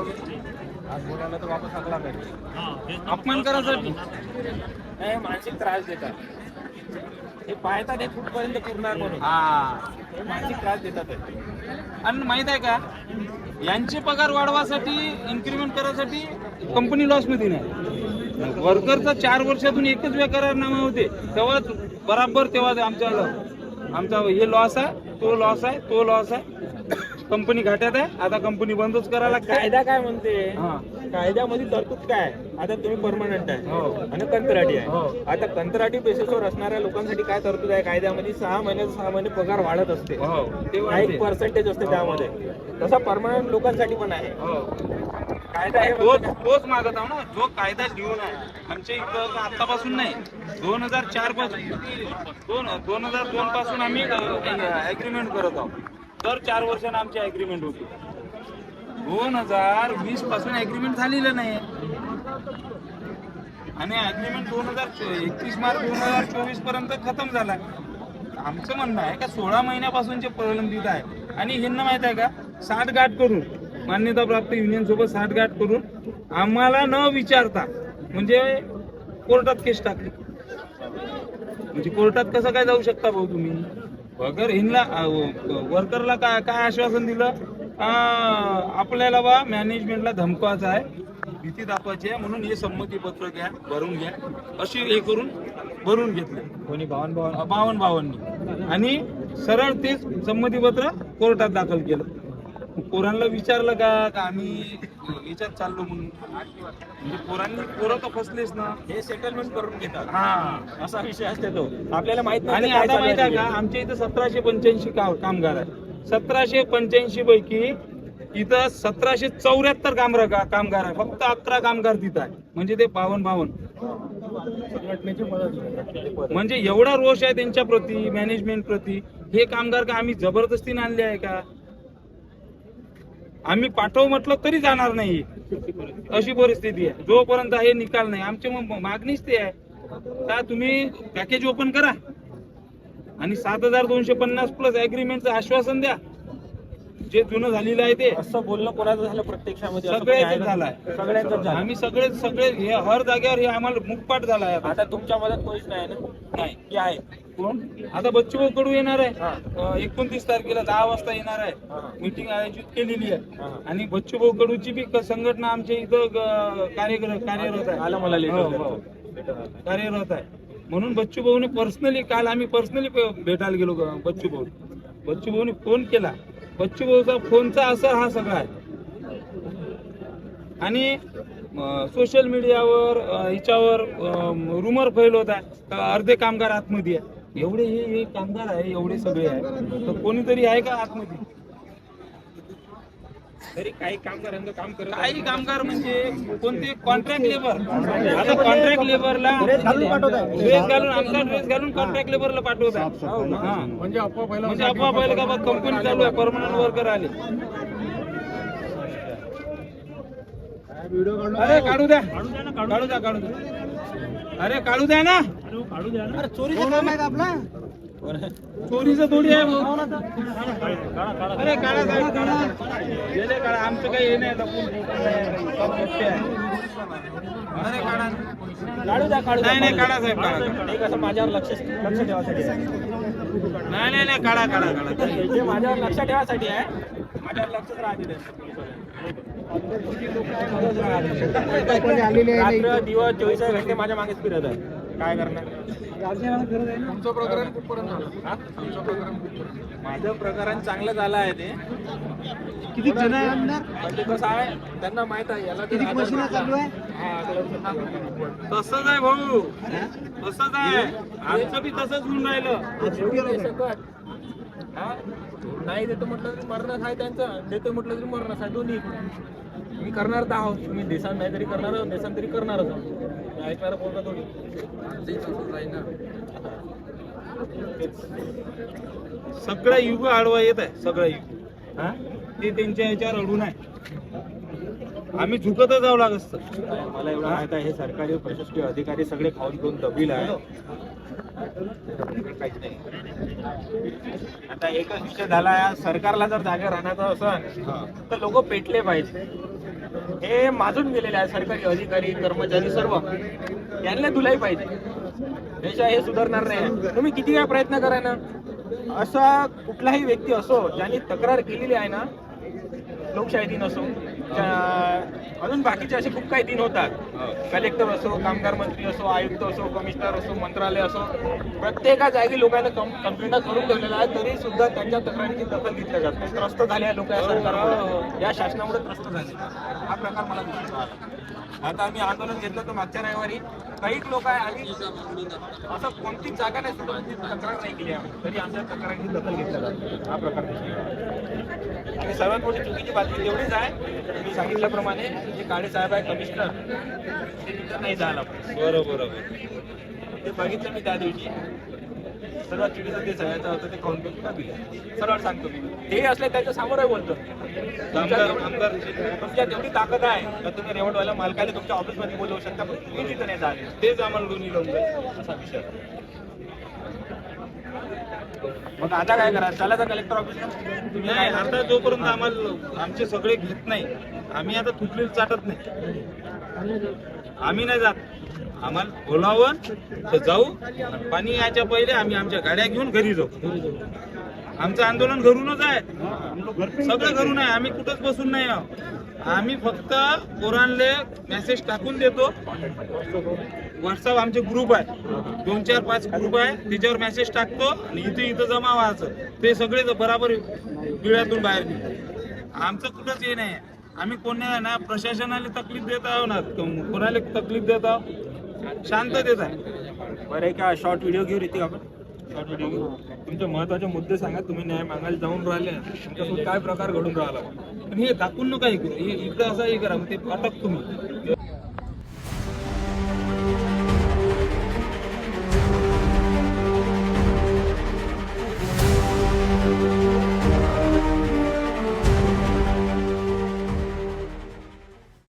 आज बोलायला तर वापस पाहिजे अपमान करायसाठी नाही मानसिक त्रास देतात. हे पाहतात हे कुठपर्यंत पुरणार म्हणून. हा. मानसिक त्रास देतात. आणि माहीत आहे का? यांचे पगार वाढवासाठी इन्क्रीमेंट करायसाठी कंपनी लॉसमध्ये नाही. वर्करचा चार वर्षातून एकच वेळ करारनामा होते. तेव्हा बराबर तेव्हा ते आमच्या आमचा हे लॉस आहे तो लॉस आहे तो लॉस आहे. कंपनी घाट्यात आहे. आता कंपनी बंदच करायला कायदा काय म्हणते? हा. कायद्यामध्ये तरतूद काय आहे? आता तुम्ही परमनंट आहे. हो. आणि कंत्राटी हो. आहे आता कंत्राटी बेसिसवर असणाऱ्या लोकांसाठी काय तरतूद आहे? कायद्यामध्ये सहा महिने सहा महिने पगार वाढत असते. हो. ते हा वाढते. एक पर्सेंटेज असते त्यामध्ये. तसा परमनंट लोकांसाठी पण आहे. हो. कायदा हे तोच तोच मागत आहो ना. जो कायदा घेऊन आहे. आमच्या इथं आतापासून नाही. दोन हजार चारपासून. दोन दोन हजार दोन पासून आम्ही अग्रीमेंट करत आहोत. दर चार वर्षांना आमची अग्रीमेंट होती. दोन हजार वीसपासून अग्रीमेंट झालेलं नाही. आणि अग्रीमेंट दोन हजार एकतीस मार्च दोन हजार चोवीसपर्यंत खतम झाला. आमचं म्हणणं आहे का सोळा महिन्यापासूनचे प्रलंबित आहे आणि ह्यांना माहीत आहे का साठगाठ करून मान्यता प्राप्त युनियन सोबत साठगाठ करून आम्हाला न विचारता म्हणजे कोर्टात केस टाकली. म्हणजे कोर्टात कसं काय जाऊ शकता भाऊ तुम्ही? वगर हिनला वर्करला काय काय आश्वासन दिलं? आपल्याला बा मॅनेजमेंटला धमकवायचं आहे? भीती दाखवायची आहे म्हणून हे संमतीपत्र घ्या भरून घ्या. अशी हे करून भरून घेतले. कोणी भावन भावन बावन्न बावन्नी. आणि सरळ तेच संमतीपत्र कोर्टात दाखल केलं. पोरांना विचारलं का आम्ही याच्यात चाललो म्हणून. म्हणजे पोरांनी पोरं तर फसलेच ना. हे सेटलमेंट करून घेतात. हा. असा विषय असते तो. आपल्याला माहीत नाही आणि काय आता चालू माहीत आहे आहे का आमच्या इथं सतराशे पंच्याऐंशी कामगार आहे सतराशे पंच्याऐंशी पैकी इथं सतराशे चौऱ्याहत्तर कामगार कामगार आहे फक्त अकरा कामगार तिथं आहे म्हणजे ते संघटनेची मदत. म्हणजे एवढा रोष आहे त्यांच्या प्रती मॅनेजमेंट प्रती. हे कामगार का आम्ही जबरदस्तीने आणले आहे का? आम्ही पाठव म्हटलं तरी जाणार नाही. अशी परिस्थिती आहे. जोपर्यंत हे निकाल नाही. आमची मग मागणीच ते आहे. का तुम्ही पॅकेज ओपन करा. आणि सात हजार दोनशे पन्नास प्लस अग्रीमेंटचं आश्वासन द्या. जे जुनं झालेलं आहे ते. असं बोलणं कोणाचं झालं प्रत्यक्षामध्ये? सगळ्यांचं? झालंय सगळ्यांचंच झालं. आम्ही सगळे सगळे हे हर जागेवर हे आम्हाला मुखपाठ झाला आहे आता. तुमच्या मदत कोणीच नाही ना? नाही. आहे. कोण? आता बच्चू कडू येणार. आहे. एकोणतीस तारखेला दहा वाजता येणार. आहे. मीटिंग आयोजित केलेली आहे. आणि बच्चू भाऊ कडूची बी संघटना आमच्या इथं कार्यरत आहे. आलं मला हो, हो. कार्यरत आहे. म्हणून बच्चू भाऊने पर्सनली काल आम्ही पर्सनली भेटायला गेलो बच्चू भाऊ. बच्चू भाऊने फोन केला. बच्चू भाऊचा फोनचा असर हा सगळा आहे. आणि सोशल मीडियावर हिच्यावर रुमर फैलवत आहे. का अर्धे कामगार आतमध्ये आहे एवढे हे हे कामगार आहे एवढे सगळे आहे तर कोणीतरी आहे का आतमध्ये? तरी काही कामगारांचं काम करत काही कामगार म्हणजे कोणते कॉन्ट्रॅक्ट लेबर आता कॉन्ट्रॅक्ट लेबरला ड्रेस घालून आमचा ड्रेस घालून कॉन्ट्रॅक्ट लेबरला पाठवत आहे. हा. म्हणजे अफवा म्हणजे अफवा पाहिलं का बा कंपनी चालू आहे? परमनंट वर्कर आले. अरे काढू द्या. काढू द्या काढू द्या. अरे काढू द्या ना. चोरीचं काम आहे का आपला? चोरीचं थोडी आहे भाऊ. अरे काढा काढा काढा. गेले काढा आमचं काही हे नाही आहे. अरे काढा. काढू द्या काढू नाही नाही काढा साहेब काढा कसं माझ्यावर लक्ष लक्ष ठेवासाठी. नाही नाही नाही काढा काढा काढा. माझ्यावर लक्ष ठेवासाठी आहे माझ्यावर लक्षच राहते रात्र दिवस चोवीस घंटे माझ्या मागेच फिरत आहे काय करणार? तुमचं प्रकरण कुठपर्यंत झालं? हा? माझं प्रकरण चांगलं झालं आहे ते. किती जण ते कसं आहे त्यांना माहीत आहे. याला किती मशीनं चालू आहे? तसंच आहे भाऊ. तसंच आहे. आमचं बी तसंच होऊन राहिलं? नाही देतो म्हटलं तरी मरणच आहे त्यांचं. देतो म्हटलं तरी मरणच आहे दोन्ही मी करणार तर आहोत. तुम्ही देसान नाही तरी करणार आहोत. देसान तरी करणारच आहोत. ऐकणार बोलता थोडी सगळं युग आडवा येत आहे. सगळं युग. हा? ते त्यांच्या ह्याच्यावर अडून आहे आम्ही झुकतच जावं लागत. मला एवढं माहीत आहे हे सरकारी प्रशासकीय अधिकारी सगळे खाऊन घेऊन दबील आहे काहीच नाही आता एकच विषय झाला सरकारला जर जागा राहण्याचा असेल तर लोक पेटले पाहिजे. हे माजून गेलेले आहे सरकारी अधिकारी कर्मचारी सर्व. यांना तुलाही पाहिजे. त्याशिवाय हे सुधारणार नाही. तुम्ही किती काय प्रयत्न करा ना? असा कुठलाही व्यक्ती असो ज्यांनी तक्रार केलेली आहे ना लोकशाही दिन असो अजून बाकीचे असे खूप काही दिन होतात. कलेक्टर असो कामगार मंत्री असो आयुक्त असो कमिशनर असो मंत्रालय असो प्रत्येका जागी लोकांना कंप्लेंट करून ठेवलेला आहे तरी सुद्धा त्यांच्या तक्रारीची दखल घेतल्या जात. नाही त्रस्त झाले आहे लोक या सरकारमुळे. या शासनामुळे त्रस्त झाले हा प्रकार मला दिसून आला. आता आम्ही आंदोलन घेतलं तर मागच्या रविवारी. काही लोक आहे आम्ही असं कोणतीच जागा नाही सुद्धा तक्रार नाही केली आम्ही. तरी आमच्या तक्रारीची दखल घेतल्या जात. हा प्रकार दिसून. आणि सर्वात मोठी चुकीची बातमी तेवढीच आहे. सांगितल्याप्रमाणे जे काळे साहेब आहे कमिशनर ते तिथं नाही पाहिजे बरोबर बरोबर. ते बघितलं मी त्या दिवशी. सर्वात चुकीचं ते सगळ्याचं होतं ते खाऊन पिऊन पुन्हा दिलं सरळ सांगतो मी. ते असले त्याच्यासमोर बोलतो. तुमच्या तेवढी ताकद आहे. तर तुम्ही रेवणवाल्या मालकाने तुमच्या ऑफिसमध्ये बोलवू शकता पण तुम्ही तिथं नाही झाले तेच आम्हाला दोन्ही जाईल असा विषय. मग आता काय करा? चला तर कलेक्टर तुम्ही नाही आता जोपर्यंत आम्हाला आमचे सगळे घेत नाही आम्ही आता तुटलेलं चाटत नाही. आम्ही नाही जात. आम्हाला बोलावं तर जाऊ. पाणी यायच्या पहिले आम्ही आमच्या गाड्या घेऊन घरी जाऊ. आमचं आंदोलन घरूनच आहे. सगळं घरून आहे. आम्ही कुठंच बसून नाही आहोत. आम्ही फक्त पोरांले मेसेज टाकून देतो. व्हॉट्सअप आमचे ग्रुप आहे. दोन चार पाच ग्रुप आहे. त्याच्यावर मेसेज टाकतो आणि इथे इथं जमा व्हायचं. ते सगळे बराबर पिळ्यातून बाहेर निघतो आमचं कुठंच हे नाही आम्ही कोणा ना प्रशासनाला तकलीफ देत आहो ना कोण- कोणाला तकलीफ देत आहो शांततेत आहे. बरं का शॉर्ट व्हिडिओ घेऊ ऋतिक आपण? शॉर्ट व्हिडिओ घेऊ तुमचे महत्त्वाचे मुद्दे सांगा. तुम्ही न्याय मागायला जाऊन राहिले. तुमच्यासोबत काय प्रकार घडून राहिला? पण हे दाखवून नका हे करू. हे इकडं असं हे करा मग ते अटक तुम्ही.